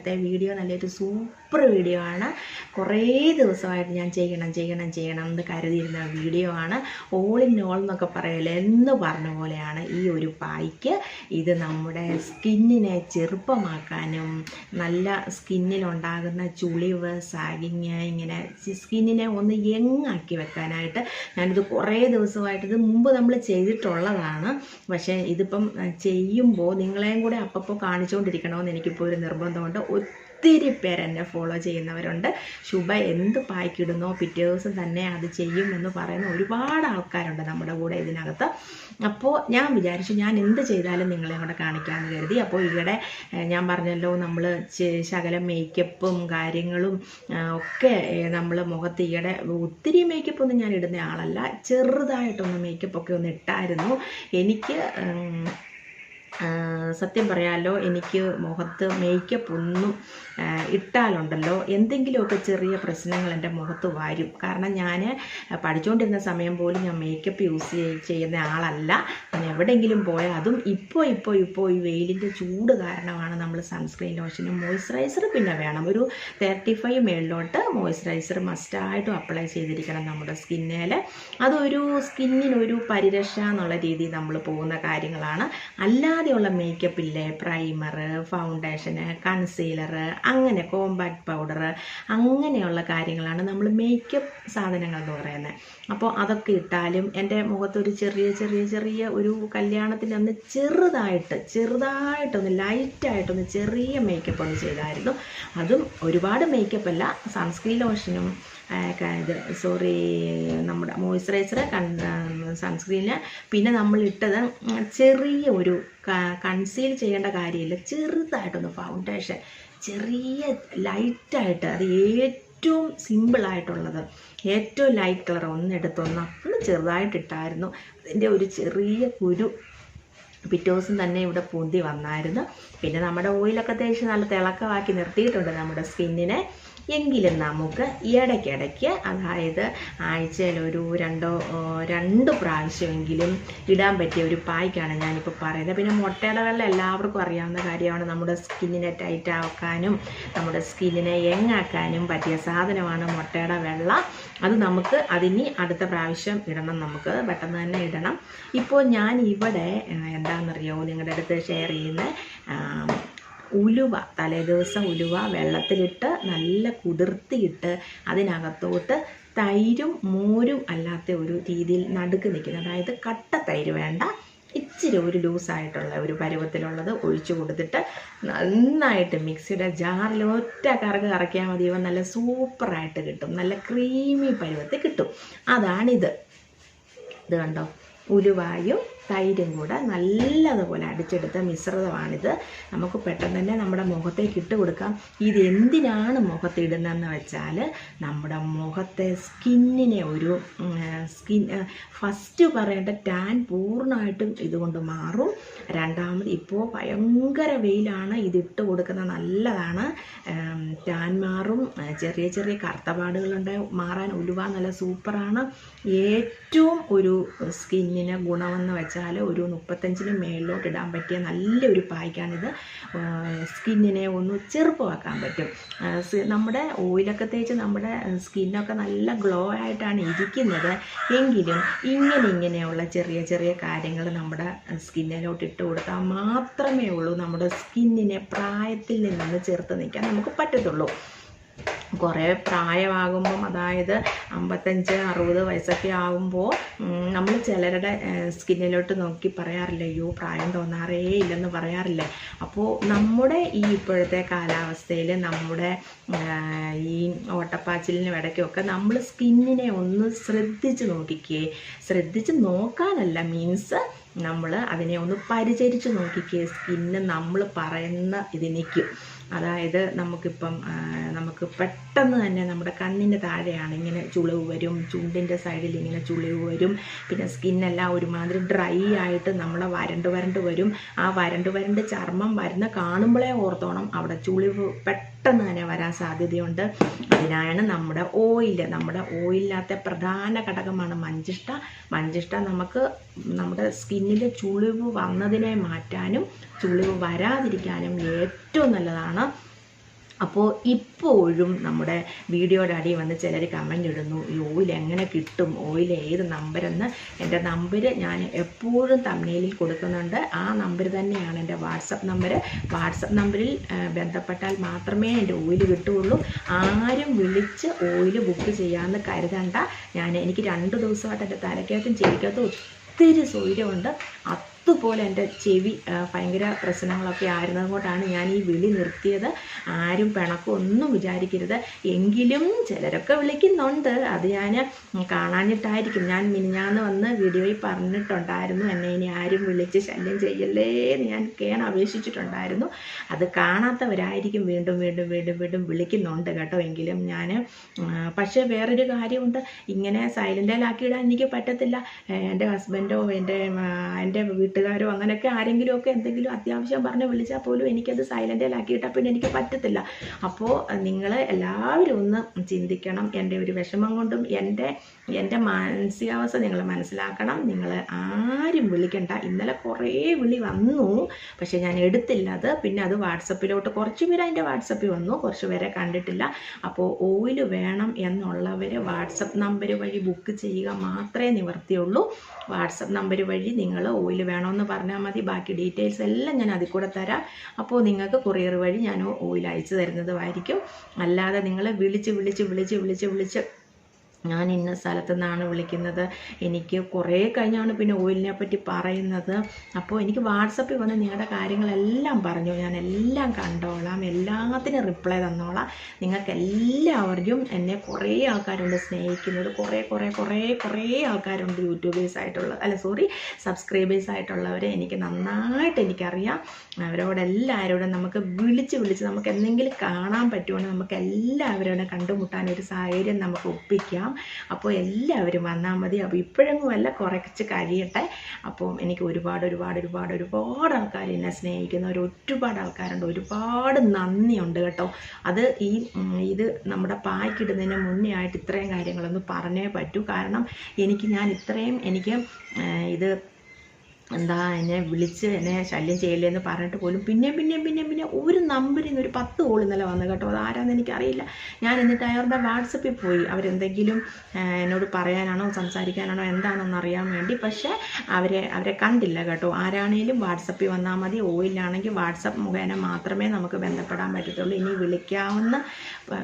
ഇന്നത്തെ വീഡിയോ നല്ലൊരു super video ആണ്. കുറേ ദിവസമായിട്ട് ഞാൻ ചെയ്യണം ചെയ്യണം ചെയ്യണം എന്ന് കരുതിയിരുന്ന വീഡിയോ ആണ്. ഓൾ ഇൻ ഓൾ എന്നൊക്കെ പറയല്ലേ എന്ന് പറഞ്ഞ പോലെയാണ് ഈ ഒരു പായ്ക്ക്. ഇത് നമ്മുടെ സ്കിന്നിനെ ചെറുപ്പമാക്കാനും നല്ല സ്കിന്നിലുണ്ടാകുന്ന ചുളിവ് സാഗിങ് ഇങ്ങനെ സ്കിന്നിനെ ഒന്ന് യങ്ങാക്കി വെക്കാനായിട്ട് ഞാനിത് കുറേ ദിവസമായിട്ട് ഇത് മുമ്പ് നമ്മൾ ചെയ്തിട്ടുള്ളതാണ്. പക്ഷേ ഇതിപ്പം ചെയ്യുമ്പോൾ നിങ്ങളെയും കൂടെ അപ്പപ്പോൾ കാണിച്ചുകൊണ്ടിരിക്കണമെന്ന് എനിക്കിപ്പോൾ ഒരു നിർബന്ധമുണ്ട്. ഒത്തിരി പേര് എന്നെ ഫോളോ ചെയ്യുന്നവരുണ്ട്. ശുഭ എന്ത് പായ്ക്കിടുന്നോ പിറ്റേ ദിവസം തന്നെ അത് ചെയ്യുമെന്ന് പറയുന്ന ഒരുപാട് ആൾക്കാരുണ്ട് നമ്മുടെ കൂടെ ഇതിനകത്ത്. അപ്പോൾ ഞാൻ വിചാരിച്ചു ഞാൻ എന്ത് ചെയ്താലും നിങ്ങളെ കൂടെ കാണിക്കാമെന്ന് കരുതി. അപ്പോൾ ഇവിടെ ഞാൻ പറഞ്ഞല്ലോ നമ്മൾ ശകലം മേക്കപ്പും കാര്യങ്ങളും ഒക്കെ നമ്മൾ മുഖത്ത് ഈയിടെ ഒത്തിരി മേക്കപ്പ് ഒന്നും ഞാൻ ഇടുന്ന ആളല്ല. ചെറുതായിട്ടൊന്ന് മേക്കപ്പ് ഒക്കെ ഒന്ന് ഇട്ടായിരുന്നു. എനിക്ക് സത്യം പറയാലോ എനിക്ക് മുഖത്ത് മേക്കപ്പ് ഒന്നും ഇട്ടാലുണ്ടല്ലോ. എന്തെങ്കിലുമൊക്കെ ചെറിയ പ്രശ്നങ്ങൾ എന്റെ മുഖത്ത് വരും. കാരണം ഞാൻ പഠിച്ചുകൊണ്ടിരുന്ന സമയം പോലും ഞാൻ മേക്കപ്പ് യൂസ് ചെയ്യുന്ന ആളല്ല. ഞാൻ എവിടെയെങ്കിലും പോയാൽ അതും ഇപ്പോൾ ഇപ്പോൾ ഇപ്പോൾ ഈ വെയിലിന്റെ ചൂട് കാരണമാണ് നമ്മൾ സൺസ്ക്രീൻ ലോഷനും മോയ്സ്ചറൈസർ പിന്നെ വേണം. ഒരു തേർട്ടി ഫൈവ് മേളിലോട്ട് മോയ്സ്ചറൈസർ മസ്റ്റായിട്ടും അപ്ലൈ ചെയ്തിരിക്കണം നമ്മുടെ സ്കിന്നിൽ അതൊരു സ്കിന്നിനൊരു പരിരക്ഷ എന്നുള്ള രീതിയിൽ നമ്മൾ പോകുന്ന കാര്യങ്ങളാണ്. അല്ലാതെയുള്ള മേക്കപ്പ് ഇല്ലേ? പ്രൈമർ ഫൗണ്ടേഷന് കൺസീലർ അങ്ങനെ കോമ്പാക്ട് പൗഡർ അങ്ങനെയുള്ള കാര്യങ്ങളാണ് നമ്മൾ മേക്കപ്പ് സാധനങ്ങൾ എന്ന് പറയുന്നത്. അപ്പോൾ അതൊക്കെ ഇട്ടാലും എന്റെ മുഖത്തൊരു ചെറിയ ചെറിയ ചെറിയ ഒരു കല്യാണത്തിന് അന്ന് ചെറുതായിട്ട് ചെറുതായിട്ടൊന്ന് ലൈറ്റായിട്ടൊന്ന് ചെറിയ മേക്കപ്പ് ഒന്ന് ചെയ്തായിരുന്നു. അതും ഒരുപാട് മേക്കപ്പ് അല്ല സൺസ്ക്രീൻ ലോഷനും ഇത് സോറി നമ്മുടെ മോയ്സ്ചറൈസർ കൺ സൺസ്ക്രീന് പിന്നെ നമ്മളിട്ടത് ചെറിയ ഒരു കൺസീൽ ചെയ്യേണ്ട കാര്യമില്ല. ചെറുതായിട്ടൊന്ന് ഫൗണ്ടേഷൻ ചെറിയ ലൈറ്റായിട്ട് അത് ഏറ്റവും സിമ്പിളായിട്ടുള്ളത് ഏറ്റവും ലൈറ്റ് കളർ ഒന്നെടുത്തൊന്ന് ഒന്ന് ചെറുതായിട്ടിട്ടായിരുന്നു. അതിന്റെ ഒരു ചെറിയ കുരു പിറ്റേ ദിവസം തന്നെ ഇവിടെ പൊന്തി വന്നായിരുന്നു. പിന്നെ നമ്മുടെ ഓയിലൊക്കെ തേച്ച് നല്ല തിളക്കമാക്കി നിർത്തിയിട്ടുണ്ട് നമ്മുടെ സ്കിന്നിനെ എങ്കിലും നമുക്ക് ഇടയ്ക്കിടയ്ക്ക് അതായത് ആഴ്ചയിൽ ഒരു രണ്ടോ രണ്ട് പ്രാവശ്യമെങ്കിലും ഇടാൻ പറ്റിയ ഒരു പായ്ക്കാണ് ഞാനിപ്പോൾ പറയുന്നത്. പിന്നെ മുട്ടയുടെ വെള്ളം എല്ലാവർക്കും അറിയാവുന്ന കാര്യമാണ്. നമ്മുടെ സ്കിന്നിനെ ടൈറ്റ് ആക്കാനും നമ്മുടെ സ്കിന്നിനെ യങ്ങാക്കാനും പറ്റിയ സാധനമാണ് മുട്ടയുടെ വെള്ള. അത് നമുക്ക് അതിനി അടുത്ത പ്രാവശ്യം ഇടണം. നമുക്ക് പെട്ടെന്ന് തന്നെ ഇടണം. ഇപ്പോൾ ഞാൻ ഇവിടെ എന്താണെന്നറിയാമോ എന്താണെന്നറിയോ നിങ്ങളുടെ അടുത്ത് ഷെയർ ചെയ്യുന്ന ഉലുവ തലേദിവസം ഉലുവ വെള്ളത്തിലിട്ട് നല്ല കുതിർത്തിയിട്ട് അതിനകത്തോട്ട് തൈരും മോരും അല്ലാത്ത ഒരു രീതിയിൽ നടുക്ക് നിൽക്കുന്ന. അതായത് കട്ട തൈര് വേണ്ട ഇച്ചിരി ഒരു ലൂസായിട്ടുള്ള ഒരു പരുവത്തിലുള്ളത് ഒഴിച്ചു കൊടുത്തിട്ട് നന്നായിട്ട് മിക്സിയുടെ ജാറിൽ ഒറ്റ കറക് കറക്കിയാൽ മതി. ഇവ നല്ല സൂപ്പറായിട്ട് കിട്ടും. നല്ല ക്രീമി പരുവത്തിൽ കിട്ടും. അതാണിത്. ഇത് കണ്ടോ? ഉലുവായും തൈരും കൂടെ നല്ലതുപോലെ അടിച്ചെടുത്ത മിശ്രിതമാണിത്. നമുക്ക് പെട്ടെന്ന് തന്നെ നമ്മുടെ മുഖത്തേക്ക് ഇട്ട് കൊടുക്കാം. ഇത് എന്തിനാണ് മുഖത്ത് ഇടുന്നതെന്ന് വെച്ചാൽ നമ്മുടെ മുഖത്തെ സ്കിന്നിനെ ഒരു സ്കിൻ ഫസ്റ്റ് പറയേണ്ട ടാൻ പൂർണമായിട്ടും ഇതുകൊണ്ട് മാറും. രണ്ടാമത് ഇപ്പോൾ ഭയങ്കര വെയിലാണ്. ഇത് ഇട്ട് കൊടുക്കുന്നത് നല്ലതാണ്. ടാൻ മാറും. ചെറിയ ചെറിയ കറുത്തപാടുകളുണ്ട്. മാറാൻ ഉലുവ നല്ല സൂപ്പറാണ്. ഏറ്റവും ഒരു സ്കിന്നിന് ഗുണമെന്ന് വെച്ചാൽ ഒരു മുപ്പത്തഞ്ചിന് മേളിലോട്ട് ഇടാൻ പറ്റിയ നല്ലൊരു പായ്ക്കാണിത്. സ്കിന്നിനെ ഒന്ന് ചെറുപ്പമാക്കാൻ പറ്റും. നമ്മുടെ ഓയിലൊക്കെ തേച്ച് നമ്മുടെ സ്കിന്നൊക്കെ നല്ല ഗ്ലോ ആയിട്ടാണ് ഇരിക്കുന്നത്. എങ്കിലും ഇങ്ങനെ ഇങ്ങനെയുള്ള ചെറിയ ചെറിയ കാര്യങ്ങൾ നമ്മുടെ സ്കിന്നിലോട്ട് ഇട്ട് കൊടുത്താൽ മാത്രമേ ഉള്ളൂ നമ്മുടെ സ്കിന്നിനെ പ്രായത്തിൽ നിന്ന് ചേർത്ത് നിൽക്കാൻ നമുക്ക് പറ്റത്തുള്ളൂ. കുറേ പ്രായമാകുമ്പം അതായത് അമ്പത്തഞ്ച് അറുപത് വയസ്സൊക്കെ ആകുമ്പോൾ നമ്മൾ ചിലരുടെ സ്കിന്നിലോട്ട് നോക്കി പറയാറില്ല അയ്യോ പ്രായം തോന്നാറേ ഇല്ലെന്ന് പറയാറില്ല? അപ്പോൾ നമ്മുടെ ഈ ഇപ്പോഴത്തെ കാലാവസ്ഥയിൽ നമ്മുടെ ഈ ഓട്ടപ്പാച്ചിലിനും ഇടയ്ക്കൊക്കെ നമ്മൾ സ്കിന്നിനെ ഒന്ന് ശ്രദ്ധിച്ച് നോക്കിക്കേ. ശ്രദ്ധിച്ച് നോക്കാനല്ല മീൻസ് നമ്മൾ അതിനെ ഒന്ന് പരിചരിച്ച് നോക്കിക്കേ സ്കിന്ന് നമ്മൾ പറയുന്ന ഇതിനിക്കും അതായത് നമുക്കിപ്പം നമുക്ക് പെട്ടെന്ന് തന്നെ നമ്മുടെ കണ്ണിന്റെ താഴെയാണ് ഇങ്ങനെ ചുളിവ് വരും ചുണ്ടിന്റെ സൈഡിൽ ഇങ്ങനെ ചുളിവ് വരും പിന്നെ സ്കിന്നെല്ലാം ഒരുമാതിരി ഡ്രൈ ആയിട്ട് നമ്മളെ വരണ്ട് വരണ്ട് വരും. ആ വരണ്ട് വരണ്ട് ചർമ്മം വരുന്ന കാണുമ്പോഴേ ഓർത്തോണം അവിടെ ചുളിവ് പെട്ടെന്ന് തന്നെ വരാൻ സാധ്യതയുണ്ട്. അതിനാണ് നമ്മുടെ ഓയിൽ നമ്മുടെ ഓയിലിനകത്തെ പ്രധാന ഘടകമാണ് മഞ്ചിഷ്ട. മഞ്ചിഷ്ട നമുക്ക് നമ്മുടെ സ്കിന്നിൽ ചുളിവ് വന്നതിനെ മാറ്റാനും ചുളിവ് വരാതിരിക്കാനും ഏറ്റവും നല്ലതാണ് അപ്പോൾ ഇപ്പോഴും നമ്മുടെ വീഡിയോയുടെ അടിയിൽ വന്ന് ചിലർ കമന്റ് ഇടുന്നു ഈ ഓയിൽ എങ്ങനെ കിട്ടും? ഓയിൽ ഏത് നമ്പരെന്ന് എന്റെ നമ്പർ ഞാൻ എപ്പോഴും തമ്മിലിൽ കൊടുക്കുന്നുണ്ട്. ആ നമ്പർ തന്നെയാണ് എന്റെ വാട്സപ്പ് നമ്പർ വാട്സപ്പ് നമ്പറിൽ ബന്ധപ്പെട്ടാൽ മാത്രമേ എന്റെ ഓയിൽ കിട്ടുകയുള്ളൂ. ആരും വിളിച്ച് ഓയിൽ ബുക്ക് ചെയ്യാമെന്ന് കരുതണ്ട. ഞാൻ എനിക്ക് രണ്ട് ദിവസമായിട്ട് എന്റെ തലക്കകത്തും ചെവിക്കകത്തും ഒത്തിരി സൗകര്യമുണ്ട്. അതുപോലെ എന്റെ ചെവി ഭയങ്കര പ്രശ്നങ്ങളൊക്കെ ആയിരുന്നത് കൊണ്ടാണ് ഞാൻ ഈ വിളി നിർത്തിയത്. ആരും പിണക്കം ഒന്നും വിചാരിക്കരുത്. എങ്കിലും ചിലരൊക്കെ വിളിക്കുന്നുണ്ട്. അത് ഞാൻ കാണാനിട്ടായിരിക്കും ഞാൻ മിനിഞ്ഞാന്ന് വന്ന് വീഡിയോയിൽ പറഞ്ഞിട്ടുണ്ടായിരുന്നു എന്നെ ഇനി ആരും വിളിച്ച് ശല്യം ചെയ്യല്ലേ എന്ന് ഞാൻ കേണ അപേക്ഷിച്ചിട്ടുണ്ടായിരുന്നു. അത് കാണാത്തവരായിരിക്കും വീണ്ടും വീണ്ടും വീണ്ടും വീണ്ടും വിളിക്കുന്നുണ്ട് കേട്ടോ. എങ്കിലും ഞാൻ പക്ഷേ വേറൊരു കാര്യമുണ്ട്. ഇങ്ങനെ സൈലന്റിലാക്കിയിടാൻ എനിക്ക് പറ്റത്തില്ല. എന്റെ ഹസ്ബൻഡോ എന്റെ എന്റെ വീട്ടുകാരോ അങ്ങനെയൊക്കെ ആരെങ്കിലും ഒക്കെ എന്തെങ്കിലും അത്യാവശ്യം പറഞ്ഞ് വിളിച്ചാൽ പോലും എനിക്കത് സൈലന്റിലാക്കിയിട്ടാൽ പിന്നെ എനിക്ക് പറ്റത്തില്ല. അപ്പോൾ നിങ്ങൾ എല്ലാവരും ഒന്ന് ചിന്തിക്കണം. എന്റെ ഒരു വിഷമം കൊണ്ടും എന്റെ എന്റെ മാനസികാവസ്ഥ നിങ്ങൾ മനസ്സിലാക്കണം. നിങ്ങൾ ആരും വിളിക്കണ്ട. ഇന്നലെ കുറേ വിളി വന്നു. പക്ഷേ ഞാൻ എടുത്തില്ല അത്. പിന്നെ അത് വാട്സപ്പിലോട്ട് കുറച്ച് പേര് അതിന്റെ വാട്സപ്പിൽ വന്നു. കുറച്ച് പേരെ കണ്ടിട്ടില്ല. അപ്പോൾ ഓയിൽ വേണം എന്നുള്ളവർ വാട്സപ്പ് നമ്പർ വഴി ബുക്ക് ചെയ്യുക മാത്രമേ നിവർത്തിയുള്ളൂ വാട്സപ്പ് നമ്പർ വഴി നിങ്ങൾ ഓയിൽ വേണമെന്ന് പറഞ്ഞാൽ മതി. ബാക്കി ഡീറ്റെയിൽസ് എല്ലാം ഞാൻ അതിൽ കൂടെ തരാം. അപ്പോൾ നിങ്ങൾക്ക് കൊറിയർ വഴി ഞാൻ ഓയിൽ അയച്ചു തരുന്നതുമായിരിക്കും. അല്ലാതെ നിങ്ങൾ വിളിച്ച് വിളിച്ച് വിളിച്ച് വിളിച്ച് വിളിച്ച് ഞാൻ ഇന്ന സ്ഥലത്തു നിന്നാണ് വിളിക്കുന്നത്. എനിക്ക് കുറേ കഴിഞ്ഞാണ് പിന്നെ ഓയിലിനെ പറ്റി പറയുന്നത്. അപ്പോൾ എനിക്ക് വാട്സപ്പിൽ വന്ന് നിങ്ങളുടെ കാര്യങ്ങളെല്ലാം പറഞ്ഞു. ഞാൻ എല്ലാം കണ്ടോളാം. എല്ലാത്തിനും റിപ്ലൈ തന്നോളാം. നിങ്ങൾക്ക് എല്ലാവർക്കും എന്നെ കുറേ ആൾക്കാരുണ്ട് സ്നേഹിക്കുന്നത്. കുറേ കുറേ കുറേ കുറേ ആൾക്കാരുണ്ട് യൂട്യൂബേഴ്സ് ആയിട്ടുള്ള അല്ല സോറി സബ്സ്ക്രൈബേഴ്സ് ആയിട്ടുള്ളവരെ എനിക്ക് നന്നായിട്ട് എനിക്കറിയാം. അവരോടെല്ലാവരോടും നമുക്ക് വിളിച്ച് വിളിച്ച് നമുക്ക് എന്തെങ്കിലും കാണാൻ പറ്റുവാണെങ്കിൽ നമുക്ക് എല്ലാവരോടും കണ്ടുമുട്ടാൻ ഒരു സാഹചര്യം നമുക്ക് ഒപ്പിക്കാം. അപ്പോൾ എല്ലാവരും വന്നാൽ മതി. അപ്പോൾ ഇപ്പോഴെങ്ങും അല്ല കുറച്ച് കഴിയട്ടെ. അപ്പോൾ എനിക്ക് ഒരുപാട് ഒരുപാട് ഒരുപാട് ഒരുപാട് ആൾക്കാർ എന്നെ സ്നേഹിക്കുന്നവർ ഒരുപാട് ആൾക്കാരുണ്ട്. ഒരുപാട് നന്ദിയുണ്ട് കേട്ടോ. അത് ഈ ഇത് നമ്മുടെ പായ്ക്കിടുന്നതിന് മുന്നേ ആയിട്ട് ഇത്രയും കാര്യങ്ങളൊന്നും പറഞ്ഞേ പറ്റൂ. കാരണം എനിക്ക് ഞാൻ ഇത്രയും എനിക്ക് ഇത് എന്താ എന്നെ വിളിച്ച് എന്നെ ശല്യം ചെയ്യില്ലെന്ന് പറഞ്ഞിട്ട് പോലും പിന്നെയും പിന്നെയും പിന്നെയും പിന്നെ ഒരു നമ്പറിൽ നിന്ന് ഒരു പത്ത് കോൾ ഇന്നലെ വന്നു കേട്ടോ. അത് ആരാന്ന് എനിക്കറിയില്ല. ഞാൻ എന്നിട്ട് അയാളുടെ വാട്സപ്പിൽ പോയി. അവരെന്തെങ്കിലും എന്നോട് പറയാനാണോ സംസാരിക്കാനാണോ എന്താണെന്ന് അറിയാൻ വേണ്ടി. പക്ഷേ അവരെ അവരെ കണ്ടില്ല കേട്ടോ. ആരാണേലും വാട്സപ്പിൽ വന്നാൽ മതി. ഓയിലാണെങ്കിൽ വാട്സപ്പ് മുഖേന മാത്രമേ നമുക്ക് ബന്ധപ്പെടാൻ പറ്റത്തുള്ളൂ. ഇനി വിളിക്കാവുന്ന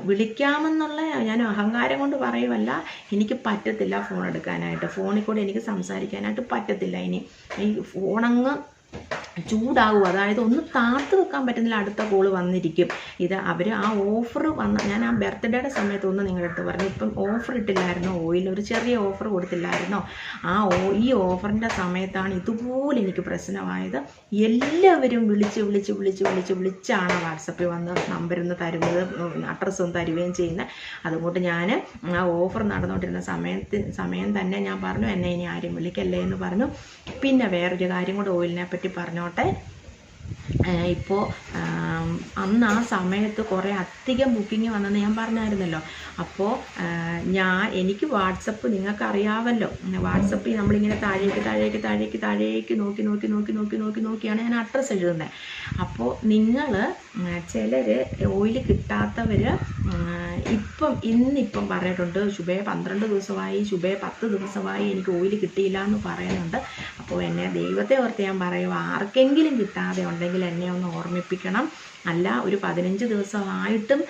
വിളിക്കാമെന്നുള്ള ഞാൻ അഹങ്കാരം കൊണ്ട് പറയുമല്ല എനിക്ക് പറ്റത്തില്ല ഫോൺ എടുക്കാനായിട്ട്. ഫോണിൽ കൂടെ എനിക്ക് സംസാരിക്കാനായിട്ട് പറ്റത്തില്ല ഇനി. ഈ ഫോണങ്ങ് ചൂടാകും അതായത് ഒന്ന് താത്ത് വെക്കാൻ പറ്റുന്നില്ല. അടുത്ത കോൾ വന്നിരിക്കും. ഇത് അവർ ആ ഓഫർ വന്ന ഞാൻ ആ ബർത്ത്ഡേയുടെ സമയത്ത് ഒന്ന് നിങ്ങളുടെ അടുത്ത് പറഞ്ഞു. ഇപ്പം ഓഫർ ഇട്ടില്ലായിരുന്നോ? ഓയിൽ ഒരു ചെറിയ ഓഫർ കൊടുത്തില്ലായിരുന്നോ? ആ ഓ ഈ ഓഫറിന്റെ സമയത്താണ് ഇതുപോലെ എനിക്ക് പ്രശ്നമായത്. എല്ലാവരും വിളിച്ച് വിളിച്ച് വിളിച്ച് വിളിച്ച് വിളിച്ചാണ് വാട്സപ്പിൽ വന്ന് നമ്പരൊന്ന് തരുന്നത് അഡ്രസ്സ് ഒന്ന് തരുകയും ചെയ്യുന്നത്. അതുകൊണ്ട് ഞാൻ ആ ഓഫർ നടന്നുകൊണ്ടിരുന്ന സമയത്ത് സമയം തന്നെ ഞാൻ പറഞ്ഞു എന്നെ ഇനി ആരും വിളിക്കല്ലേ എന്ന് പറഞ്ഞു. പിന്നെ വേറൊരു കാര്യം കൂടെ ഓയിലിനെ പറ്റി പറഞ്ഞോട്ടെ ഇപ്പോൾ അന്ന് ആ സമയത്ത് കുറേ അധികം ബുക്കിംഗ് വന്നെന്ന് ഞാൻ പറഞ്ഞായിരുന്നല്ലോ. അപ്പോൾ ഞാൻ എനിക്ക് വാട്സപ്പ് നിങ്ങൾക്ക് അറിയാമല്ലോ വാട്സപ്പിൽ നമ്മളിങ്ങനെ താഴേക്ക് താഴേക്ക് താഴേക്ക് താഴേക്ക് നോക്കി നോക്കി നോക്കി നോക്കി നോക്കി നോക്കിയാണ് ഞാൻ അഡ്രസ്സ് എഴുതുന്നത് അപ്പോൾ നിങ്ങൾ ചിലർ ഓയിൽ കിട്ടാത്തവർ ഇപ്പം ഇന്നിപ്പം പറഞ്ഞിട്ടുണ്ട് ശുഭയെ പന്ത്രണ്ട് ദിവസമായി ശുഭയെ പത്ത് ദിവസമായി എനിക്ക് ഓയിൽ കിട്ടിയില്ല എന്ന് പറയുന്നുണ്ട്. അപ്പോൾ എന്നെ ദൈവത്തെ ഓർത്ത് ഞാൻ പറയും ആർക്കെങ്കിലും കിട്ടാതെ ഉണ്ടെങ്കിൽ എന്നെ ഒന്ന് ഓർമ്മിപ്പിക്കണം. അല്ല ഒരു പതിനഞ്ച് ദിവസമായിട്ടും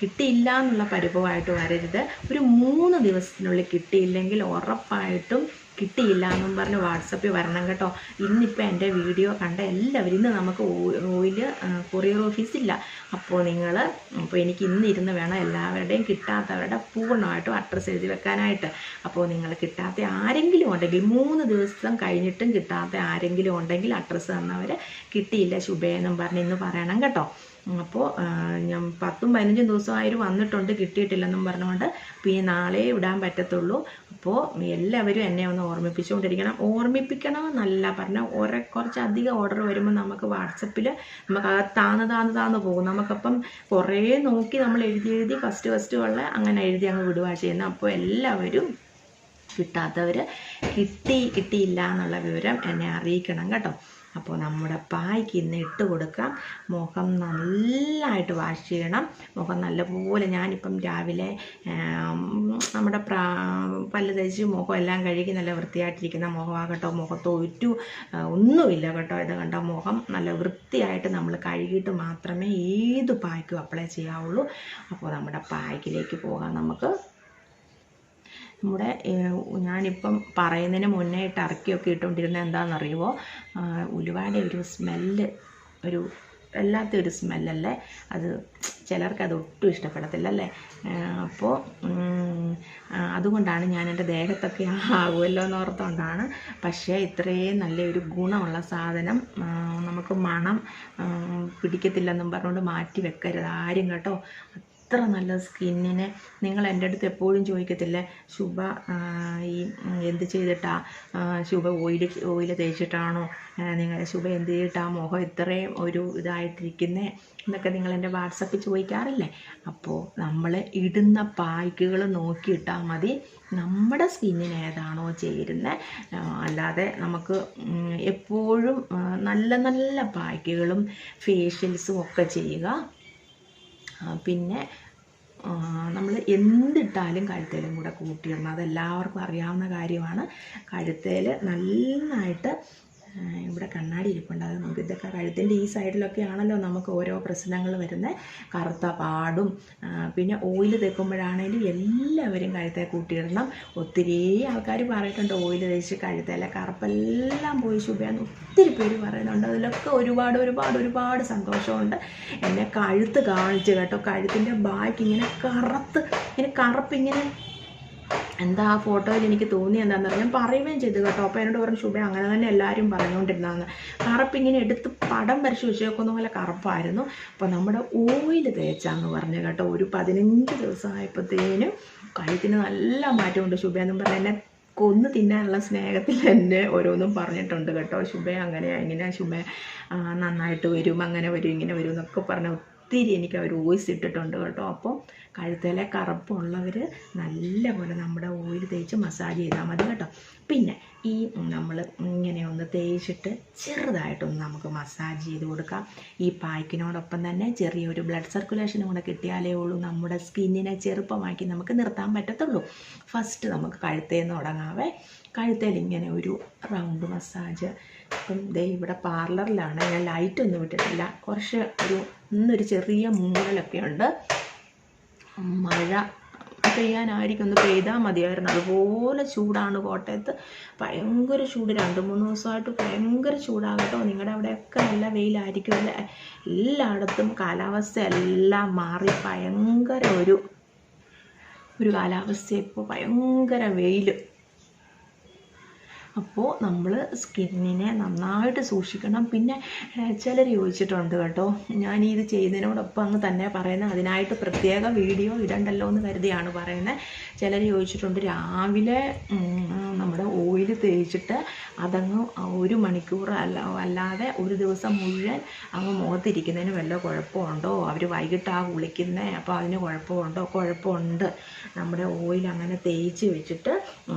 കിട്ടിയില്ല എന്നുള്ള പരിഭവമായിട്ട് വരരുത്. ഒരു മൂന്ന് ദിവസത്തിനുള്ളിൽ കിട്ടിയില്ലെങ്കിൽ ഉറപ്പായിട്ടും കിട്ടിയില്ല എന്നും പറഞ്ഞ് വാട്സപ്പിൽ വരണം കേട്ടോ. ഇന്നിപ്പോൾ എന്റെ വീഡിയോ കണ്ട എല്ലാവരും ഇന്ന് നമുക്ക് ഓയിൽ കൊറിയർ ഓഫീസില്ല. അപ്പോൾ നിങ്ങൾ അപ്പോൾ എനിക്ക് ഇന്ന് ഇരുന്ന് വേണം എല്ലാവരുടെയും കിട്ടാത്തവരുടെ പൂർണമായിട്ടും അഡ്രസ്സ് എഴുതി വെക്കാനായിട്ട്. അപ്പോൾ നിങ്ങൾ കിട്ടാത്ത ആരെങ്കിലും ഉണ്ടെങ്കിൽ മൂന്ന് ദിവസം കഴിഞ്ഞിട്ടും കിട്ടാത്ത ആരെങ്കിലും ഉണ്ടെങ്കിൽ അഡ്രസ്സ് തന്നവർ കിട്ടിയില്ല ശുഭേന്നും പറഞ്ഞ് ഇന്ന് പറയണം കേട്ടോ. അപ്പോൾ ഞാൻ പത്തും പതിനഞ്ചും ദിവസമായിട്ട് വന്നിട്ടുണ്ട് കിട്ടിയിട്ടില്ലെന്നും പറഞ്ഞുകൊണ്ട്. പിന്നെ നാളെ വിടാൻ പറ്റത്തുള്ളൂ. അപ്പോൾ എല്ലാവരും എന്നെ ഒന്ന് ഓർമ്മിപ്പിച്ചുകൊണ്ടിരിക്കണം. ഓർമ്മിപ്പിക്കണം എന്നല്ല പറഞ്ഞാൽ കുറച്ച് കുറച്ചധികം ഓർഡർ വരുമ്പോൾ നമുക്ക് വാട്സപ്പിൽ നമുക്ക് അത് താന്ന് താന്ന് താന്ന് പോകും. നമുക്കപ്പം കുറേ നോക്കി നമ്മൾ എഴുതി എഴുതി ഫസ്റ്റ് ഫസ്റ്റ് ഉള്ള അങ്ങനെ എഴുതി അങ്ങ് വിടുക ചെയ്യുന്നത് അപ്പോൾ എല്ലാവരും കിട്ടാത്തവർ കിട്ടി കിട്ടിയില്ല എന്നുള്ള വിവരം എന്നെ അറിയിക്കണം കേട്ടോ. അപ്പോൾ നമ്മുടെ പായ്ക്ക് ഇന്ന് ഇട്ട് കൊടുക്കാം. മുഖം നല്ലതായിട്ട് വാഷ് ചെയ്യണം. മുഖം നല്ലപോലെ ഞാനിപ്പം രാവിലെ നമ്മുടെ പ്രാ പല്ല് തേച്ച് മുഖം എല്ലാം കഴുകി നല്ല വൃത്തിയായിട്ടിരിക്കുന്ന മുഖമാകട്ടോ മുഖത്ത് ഒരു ഒന്നുമില്ല കേട്ടോ. ഇത് കണ്ടോ? മുഖം നല്ല വൃത്തിയായിട്ട് നമ്മൾ കഴുകിയിട്ട് മാത്രമേ ഏത് പായ്ക്കും അപ്ലൈ ചെയ്യാവുള്ളൂ. അപ്പോൾ നമ്മുടെ പായ്ക്കിലേക്ക് പോകാം നമുക്ക്. നമ്മുടെ ഞാനിപ്പം പറയുന്നതിന് മുന്നേ ഇട്ട് ഇറക്കിയൊക്കെ ഇട്ടുകൊണ്ടിരുന്നത് എന്താണെന്നറിയുമോ ഉലുവയുടെ ഒരു സ്മെല്ല് ഒരു വല്ലാത്ത ഒരു സ്മെല്ലല്ലേ? അത് ചിലർക്ക് അത് ഒട്ടും ഇഷ്ടപ്പെടത്തില്ല അല്ലേ അപ്പോൾ അതുകൊണ്ടാണ് ഞാൻ എന്റെ ദേഹത്തൊക്കെ ആകുമല്ലോ എന്ന് ഓർത്തുകൊണ്ടാണ് പക്ഷേ ഇത്രയും നല്ലൊരു ഗുണമുള്ള സാധനം നമുക്ക് മണം പിടിക്കത്തില്ലെന്നും പറഞ്ഞുകൊണ്ട് മാറ്റി വെക്കരുത്. ആരും കേട്ടോ അത്ര നല്ല സ്കിന്നിനെ നിങ്ങൾ എന്റെ അടുത്ത് എപ്പോഴും ചോദിക്കത്തില്ലേ? ശുഭ ഈ എന്ത് ചെയ്തിട്ടാ? ശുഭ ഓയിൽ ഓയിൽ തേച്ചിട്ടാണോ? നിങ്ങൾ ശുഭ എന്ത് ചെയ്തിട്ടാ? മുഖം ഇത്രയും ഒരു ഇതായിട്ടിരിക്കുന്നേ? എന്നൊക്കെ നിങ്ങൾ എന്റെ വാട്സപ്പിൽ ചോദിക്കാറില്ലേ? അപ്പോൾ നമ്മൾ ഇടുന്ന പായ്ക്കുകൾ നോക്കിയിട്ടാൽ മതി നമ്മുടെ സ്കിന്നിന് ഏതാണോ ചേരുന്നത് അല്ലാതെ നമുക്ക് എപ്പോഴും നല്ല നല്ല പായ്ക്കുകളും ഫേഷ്യൽസും ഒക്കെ ചെയ്യുക. പിന്നെ നമ്മൾ എന്തിട്ടാലും കഴുത്തേലും കൂടെ കൂട്ടിയിടണം അതെല്ലാവർക്കും അറിയാവുന്ന കാര്യമാണ്. കഴുത്തേൽ നന്നായിട്ട് ഇവിടെ കണ്ണാടി ഇരിപ്പുണ്ട്. അത് നമുക്ക് ഇതൊക്കെ കഴുത്തിന്റെ ഈ സൈഡിലൊക്കെ ആണല്ലോ നമുക്ക് ഓരോ പ്രശ്നങ്ങൾ വരുന്നത് കറുത്ത പാടും പിന്നെ ഓയിൽ തേക്കുമ്പോഴാണേലും എല്ലാവരും കഴുത്തെ കൂട്ടിയിടണം. ഒത്തിരി ആൾക്കാർ പറഞ്ഞിട്ടുണ്ട് ഓയിൽ തേച്ച് കഴുത്തേലെ കറുപ്പെല്ലാം പോയി ശുഭയാന്ന് ഒത്തിരി പേര് പറയുന്നുണ്ട്. അതിലൊക്കെ ഒരുപാട് ഒരുപാട് ഒരുപാട് സന്തോഷമുണ്ട്. എന്നെ കഴുത്ത് കാണിച്ച് കേട്ടോ. കഴുത്തിന്റെ ബാക്ക് ഇങ്ങനെ കറുത്ത് ഇങ്ങനെ കറുപ്പിങ്ങനെ എന്താ ആ ഫോട്ടോയിൽ എനിക്ക് തോന്നി എന്താണെന്ന് പറഞ്ഞാൽ പറയുകയും ചെയ്തു കേട്ടോ. അപ്പോൾ എന്നോട് പറഞ്ഞു ശുഭ അങ്ങനെ തന്നെ എല്ലാവരും പറഞ്ഞുകൊണ്ടിരുന്നതെന്ന് കറുപ്പ് ഇങ്ങനെ എടുത്ത് പടം വരച്ച് പോലെ കറുപ്പായിരുന്നു. അപ്പോൾ നമ്മുടെ ഓയിൽ തേച്ചാന്ന് പറഞ്ഞു കേട്ടോ. ഒരു പതിനഞ്ച് ദിവസമായപ്പോഴത്തേനും കഴുത്തിന് നല്ല മാറ്റമുണ്ട് ശുഭ എന്നും പറഞ്ഞാൽ എന്നെ കൊന്ന് തിന്നാനുള്ള സ്നേഹത്തിൽ എന്നെ ഓരോന്നും പറഞ്ഞിട്ടുണ്ട് കേട്ടോ. ശുഭ അങ്ങനെ ഇങ്ങനെ ശുഭ. നന്നായിട്ട് വരും അങ്ങനെ വരും ഇങ്ങനെ വരും എന്നൊക്കെ പറഞ്ഞ് ഒത്തിരി എനിക്ക് അവർ വോയിസ് ഇട്ടിട്ടുണ്ട് കേട്ടോ. അപ്പോൾ കഴുത്തിലെ കറുപ്പുള്ളവർ നല്ലപോലെ നമ്മുടെ ഓയിൽ തേച്ച് മസാജ് ചെയ്താൽ മതി കേട്ടോ. പിന്നെ ഈ നമ്മൾ ഇങ്ങനെ ഒന്ന് തേച്ചിട്ട് ചെറുതായിട്ടൊന്ന് നമുക്ക് മസാജ് ചെയ്ത് കൊടുക്കാം. ഈ പായ്ക്കിനോടൊപ്പം തന്നെ ചെറിയൊരു ബ്ലഡ് സർക്കുലേഷനും കൂടെ കിട്ടിയാലേ ഉള്ളൂ. നമ്മുടെ സ്കിന്നിനെ ചെറുപ്പമാക്കി നമുക്ക് നിർത്താൻ പറ്റത്തുള്ളൂ. ഫസ്റ്റ് നമുക്ക് കഴുത്തേന്ന് തുടങ്ങാവേ കഴുത്തേൽ ഇങ്ങനെ ഒരു റൗണ്ട് മസാജ് ഇപ്പം ദേ ഇവിടെ പാർലറിലാണ് ഞാൻ ലൈറ്റ് ഒന്നും ഇട്ടിട്ടില്ല. കുറച്ച് ഒരു ഇന്നൊരു ചെറിയ മൂടലൊക്കെ ഉണ്ട്. മഴ പെയ്യാനായിരിക്കും. ഒന്ന് പെയ്താൽ മതിയായിരുന്നു. അതുപോലെ ചൂടാണ് കോട്ടയത്ത്. ഭയങ്കര ചൂട്. രണ്ട് മൂന്ന് ദിവസമായിട്ട് ഭയങ്കര ചൂടാകട്ടോ നിങ്ങളുടെ അവിടെയൊക്കെ നല്ല വെയിലായിരിക്കും അല്ലേ? എല്ലായിടത്തും കാലാവസ്ഥ എല്ലാം മാറി. ഭയങ്കര ഒരു ഒരു കാലാവസ്ഥ ഇപ്പോൾ ഭയങ്കര വെയിൽ അപ്പോൾ നമ്മൾ സ്കിന്നിനെ നന്നായിട്ട് സൂക്ഷിക്കണം. പിന്നെ ചിലർ ചോദിച്ചിട്ടുണ്ട് കേട്ടോ ഞാൻ ഇത് ചെയ്യുന്നതിനോടൊപ്പം അങ്ങ് തന്നെ പറയുന്നത് അതിനായിട്ട് പ്രത്യേക വീഡിയോ ഇടണ്ടല്ലോ എന്ന് കരുതിയാണ് പറയുന്നത് ചിലർ ചോദിച്ചിട്ടുണ്ട് രാവിലെ നമ്മുടെ ഓയിൽ തേച്ചിട്ട് അതങ്ങ് ഒരു മണിക്കൂർ അല്ല അല്ലാതെ ഒരു ദിവസം മുഴുവൻ അങ്ങ് മുഖത്തിരിക്കുന്നതിന് വല്ല കുഴപ്പമുണ്ടോ? അവർ വൈകിട്ടാണ് കുളിക്കുന്നത് അപ്പോൾ അതിന് കുഴപ്പമുണ്ടോ? കുഴപ്പമുണ്ട്. നമ്മുടെ ഓയിൽ അങ്ങനെ തേച്ച് വെച്ചിട്ട്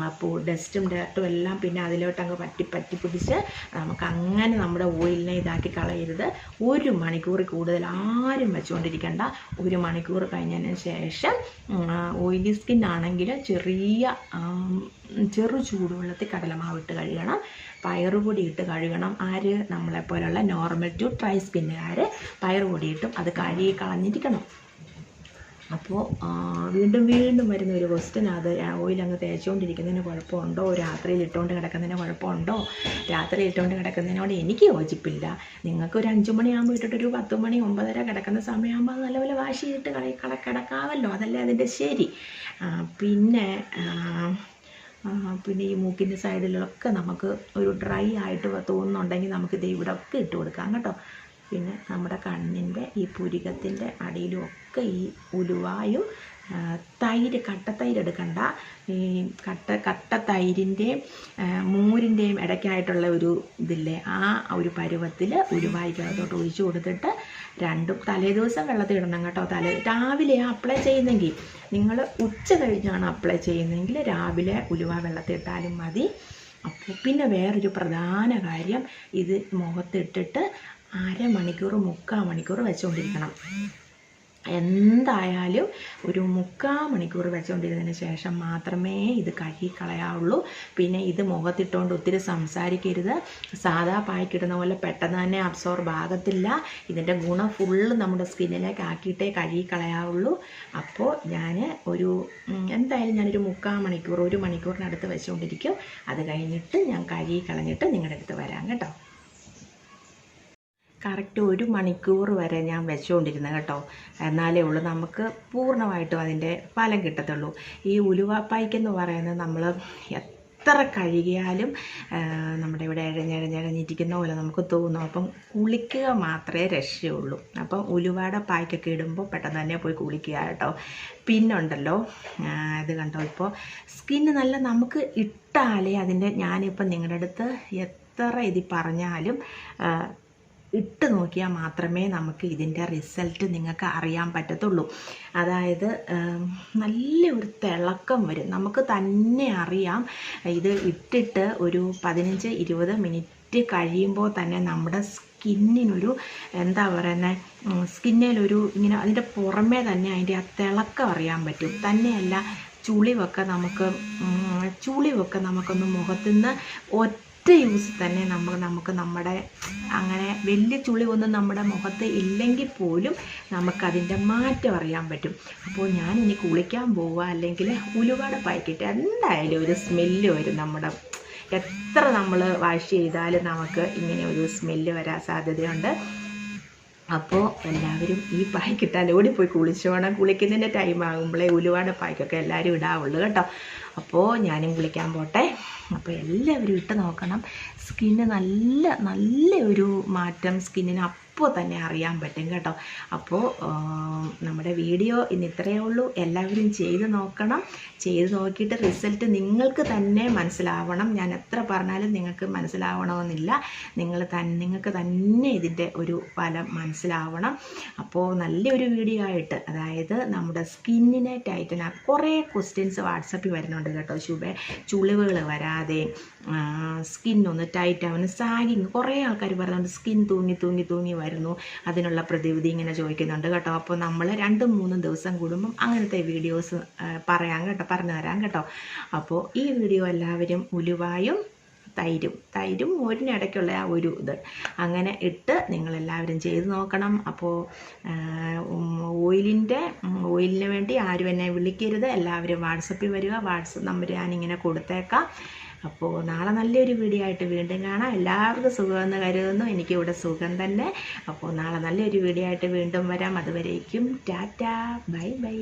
അപ്പോൾ ഡസ്റ്റും ഡേർട്ടും എല്ലാം പിന്നെ അതിലോട്ട് അങ്ങ് പറ്റി പറ്റി പിടിച്ച് നമുക്ക് അങ്ങനെ നമ്മുടെ ഓയിലിനെ ഇതാക്കി കളയരുത്. ഒരു മണിക്കൂർ കൂടുതൽ ആരും വെച്ചുകൊണ്ടിരിക്കേണ്ട ഒരു മണിക്കൂർ കഴിഞ്ഞതിന് ശേഷം ഓയിലി സ്കിൻ ആണെങ്കിൽ ചെറിയ ചെറു ചൂടുവെള്ളത്തിൽ കടലമാവിട്ട് കഴുകണം. പയറുപൊടി ഇട്ട് കഴുകണം. ആര്? നമ്മളെപ്പോലുള്ള നോർമൽ ടു ഡ്രൈ സ്കിന്നുകാർ പയറുപൊടി ഇട്ടും അത് കഴുകി കളഞ്ഞിരിക്കണം. അപ്പോൾ വീണ്ടും വീണ്ടും വരുന്ന ഒരു ക്വസ്റ്റ്യൻ അത് ഓയിൽ അങ്ങ് തേച്ചുകൊണ്ടിരിക്കുന്നതിന് കുഴപ്പമുണ്ടോ? രാത്രിയിൽ ഇട്ടുകൊണ്ട് കിടക്കുന്നതിന് കുഴപ്പമുണ്ടോ? രാത്രി ഇട്ടുകൊണ്ട് കിടക്കുന്നതിനോട് എനിക്ക് യോജിപ്പില്ല. നിങ്ങൾക്ക് ഒരു അഞ്ച് മണിയാകുമ്പോൾ ഇട്ടിട്ട് ഒരു പത്ത് മണി ഒമ്പതര കിടക്കുന്ന സമയമാകുമ്പോൾ അത് നല്ലപോലെ വാഷ് ചെയ്തിട്ട് കളി കള കിടക്കാമല്ലോ. അതല്ലേ അതിന്റെ ശരി. പിന്നെ പിന്നെ ഈ മൂക്കിന്റെ സൈഡിലൊക്കെ നമുക്ക് ഒരു ഡ്രൈ ആയിട്ട് തോന്നുന്നുണ്ടെങ്കിൽ നമുക്കിത് ഇത് ഇവിടെ ഒക്കെ ഇട്ട് കൊടുക്കാം കേട്ടോ. പിന്നെ നമ്മുടെ കണ്ണിന്റെ ഈ പുരികത്തിന്റെ അടിയിലും ഒക്കെ ഈ ഉലുവായും തൈര് കട്ടത്തൈര് എടുക്കണ്ട. ഈ കട്ട കട്ട തൈരിന്റെയും മൂരിന്റെയും ഇടയ്ക്കായിട്ടുള്ള ഒരു ഇതില്ലേ ആ ഒരു പരുവത്തിൽ ഉരുവായിക്കകത്തോട്ട് ഒഴിച്ചു കൊടുത്തിട്ട് രണ്ടും തലേ ദിവസം വെള്ളത്തിൽ ഇടണം കേട്ടോ. തലേ രാവിലെ അപ്ലൈ ചെയ്യുന്നെങ്കിൽ നിങ്ങൾ ഉച്ച കഴിഞ്ഞാണ് അപ്ലൈ ചെയ്യുന്നതെങ്കിൽ രാവിലെ ഉലുവ വെള്ളത്തിൽ ഇട്ടാലും മതി. അപ്പോൾ പിന്നെ വേറൊരു പ്രധാന കാര്യം ഇത് മുഖത്തിട്ടിട്ട് അരമണിക്കൂർ മുക്കാൽ മണിക്കൂർ വെച്ചുകൊണ്ടിരിക്കണം എന്തായാലും ഒരു മുക്കാൽ മണിക്കൂർ വെച്ചുകൊണ്ടിരുന്നതിന് ശേഷം മാത്രമേ ഇത് കഴുകി കളയാവുള്ളൂ. പിന്നെ ഇത് മുഖത്തിട്ടുകൊണ്ട് ഒത്തിരി സംസാരിക്കരുത്. സാധാ പായ്ക്കിടുന്ന പോലെ പെട്ടെന്ന് തന്നെ അബ്സോർബ് ആകത്തില്ല. ഇതിന്റെ ഗുണം ഫുള്ള് നമ്മുടെ സ്കിന്നിലേക്ക് ആക്കിയിട്ടേ കഴുകി കളയാവുള്ളൂ. അപ്പോൾ ഞാൻ ഒരു എന്തായാലും ഞാനൊരു മുക്കാൽ മണിക്കൂർ ഒരു മണിക്കൂറിനടുത്ത് വെച്ചുകൊണ്ടിരിക്കും അത് കഴിഞ്ഞിട്ട് ഞാൻ കഴുകി കളഞ്ഞിട്ട് നിങ്ങളുടെ അടുത്ത് വരാം കേട്ടോ. കറക്റ്റ് ഒരു മണിക്കൂർ വരെ ഞാൻ വെച്ചുകൊണ്ടിരുന്നത് കേട്ടോ. എന്നാലേ ഉള്ളൂ നമുക്ക് പൂർണമായിട്ടും അതിന്റെ ഫലം കിട്ടത്തുള്ളൂ. ഈ ഉലുവാപ്പായ്ക്കെന്ന് പറയുന്നത് നമ്മൾ എത്ര കഴുകിയാലും നമ്മുടെ ഇവിടെ ഇഴഞ്ഞിഴഞ്ഞിഴഞ്ഞിരിക്കുന്ന പോലെ നമുക്ക് തോന്നും. അപ്പം കുളിക്കുക മാത്രമേ രക്ഷയുള്ളൂ. അപ്പം ഉലുവാട പായ്ക്കൊക്കെ ഇടുമ്പോൾ പെട്ടെന്ന് തന്നെ പോയി കുളിക്കുക കേട്ടോ. പിന്നുണ്ടല്ലോ ഇത് കണ്ടോ ഇപ്പോൾ സ്കിന്ന് നല്ല നമുക്ക് ഇട്ടാലേ അതിന്റെ ഞാനിപ്പം നിങ്ങളുടെ അടുത്ത് എത്ര ഇത് പറഞ്ഞാലും ഇട്ട് നോക്കിയാൽ മാത്രമേ നമുക്ക് ഇതിന്റെ റിസൾട്ട് നിങ്ങൾക്ക് അറിയാൻ പറ്റത്തുള്ളൂ. അതായത് നല്ല ഒരു തിളക്കം വരും. നമുക്ക് തന്നെ അറിയാം ഇത് ഇട്ടിട്ട് ഒരു പതിനഞ്ച് ഇരുപത് മിനിറ്റ് കഴിയുമ്പോൾ തന്നെ നമ്മുടെ സ്കിന്നിനൊരു എന്താ പറയുന്നത് സ്കിന്നിലൊരു ഇങ്ങനെ അതിന്റെ പുറമേ തന്നെ അതിന്റെ ആ തിളക്കം അറിയാൻ പറ്റും. തന്നെയല്ല ചുളിവൊക്കെ നമുക്ക് ചുളിവൊക്കെ നമുക്കൊന്ന് മുഖത്തുനിന്ന് ഒറ്റ യൂസ് തന്നെ നമ്മൾ നമുക്ക് നമ്മുടെ അങ്ങനെ വലിയ ചുളിവൊന്നും നമ്മുടെ മുഖത്ത് ഇല്ലെങ്കിൽ പോലും നമുക്കതിന്റെ മാറ്റം അറിയാൻ പറ്റും. അപ്പോൾ ഞാൻ ഇനി കുളിക്കാൻ പോവുക അല്ലെങ്കിൽ ഉലുവയുടെ പാക്കറ്റ് എന്തായാലും ഒരു സ്മെല്ല് വരും നമ്മുടെ എത്ര നമ്മൾ വാഷ് ചെയ്താലും നമുക്ക് ഇങ്ങനെ ഒരു സ്മെല്ല് വരാൻ സാധ്യതയുണ്ട്. അപ്പോൾ എല്ലാവരും ഈ പായ്ക്കിട്ടാൽ ഓടിപ്പോയി കുളിച്ചോണം. കുളിക്കുന്നതിന്റെ ടൈം ആകുമ്പോഴേ ഉലുവാടെ പായ്ക്കൊക്കെ എല്ലാവരും ഇടാവുള്ളൂ കേട്ടോ. അപ്പോൾ ഞാനും കുളിക്കാൻ പോട്ടെ. അപ്പോൾ എല്ലാവരും ഇട്ട് നോക്കണം. സ്കിന്ന് നല്ല നല്ല ഒരു മാറ്റം സ്കിന്നിന് അപ്പോൾ തന്നെ അറിയാൻ പറ്റും കേട്ടോ. അപ്പോൾ നമ്മുടെ വീഡിയോ ഇന്ന് ഇത്രയേ ഉള്ളൂ. എല്ലാവരും ചെയ്ത് നോക്കണം. ചെയ്ത് നോക്കിയിട്ട് റിസൾട്ട് നിങ്ങൾക്ക് തന്നെ മനസ്സിലാവണം. ഞാൻ എത്ര പറഞ്ഞാലും നിങ്ങൾക്ക് മനസ്സിലാവണമെന്നില്ല. നിങ്ങൾ തന്നെ നിങ്ങൾക്ക് തന്നെ ഇതിന്റെ ഒരു ഫലം മനസ്സിലാവണം. അപ്പോൾ നല്ലൊരു വീഡിയോ ആയിട്ട് അതായത് നമ്മുടെ സ്കിന്നിനെ ടൈറ്റൻ ആ കുറേ ക്വസ്റ്റ്യൻസ് വാട്സപ്പിൽ വരുന്നുണ്ട് കേട്ടോ. ശുഭ ചുളിവുകൾ വരാതെ സ്കിന്നൊന്ന് ടൈറ്റ് ആവുന്ന സാഗിങ് കുറേ ആൾക്കാർ പറയുന്നുണ്ട് സ്കിൻ തൂങ്ങി തൂങ്ങി തൂങ്ങി വരുന്നു അതിനുള്ള പ്രതിവിധി ഇങ്ങനെ ചോദിക്കുന്നുണ്ട് കേട്ടോ. അപ്പോൾ നമ്മൾ രണ്ടും മൂന്നും ദിവസം കൂടുമ്പം അങ്ങനത്തെ വീഡിയോസ് പറയാം കേട്ടോ. പറഞ്ഞു തരാം കേട്ടോ. അപ്പോൾ ഈ വീഡിയോ എല്ലാവരും ഉലുവായും തൈരും തൈരും മോരിനിടയ്ക്കുള്ള ആ ഒരു ഇത്. അങ്ങനെ ഇട്ട് നിങ്ങളെല്ലാവരും ചെയ്ത് നോക്കണം. അപ്പോൾ ഓയിലിന്റെ ഓയിലിന് വേണ്ടി ആരും എന്നെ വിളിക്കരുത്. എല്ലാവരും വാട്സപ്പിൽ വരിക. വാട്സപ്പ് നമ്പർ ഞാനിങ്ങനെ കൊടുത്തേക്കാം. അപ്പോൾ നാളെ നല്ലൊരു വീഡിയോ ആയിട്ട് വീണ്ടും കാണാം. എല്ലാവർക്കും സുഖമെന്ന് കരുതുന്നു. എനിക്കിവിടെ സുഖം തന്നെ. അപ്പോൾ നാളെ നല്ലൊരു വീഡിയോ ആയിട്ട് വീണ്ടും വരാം. അതുവരേക്കും ടാറ്റ. Bye bye.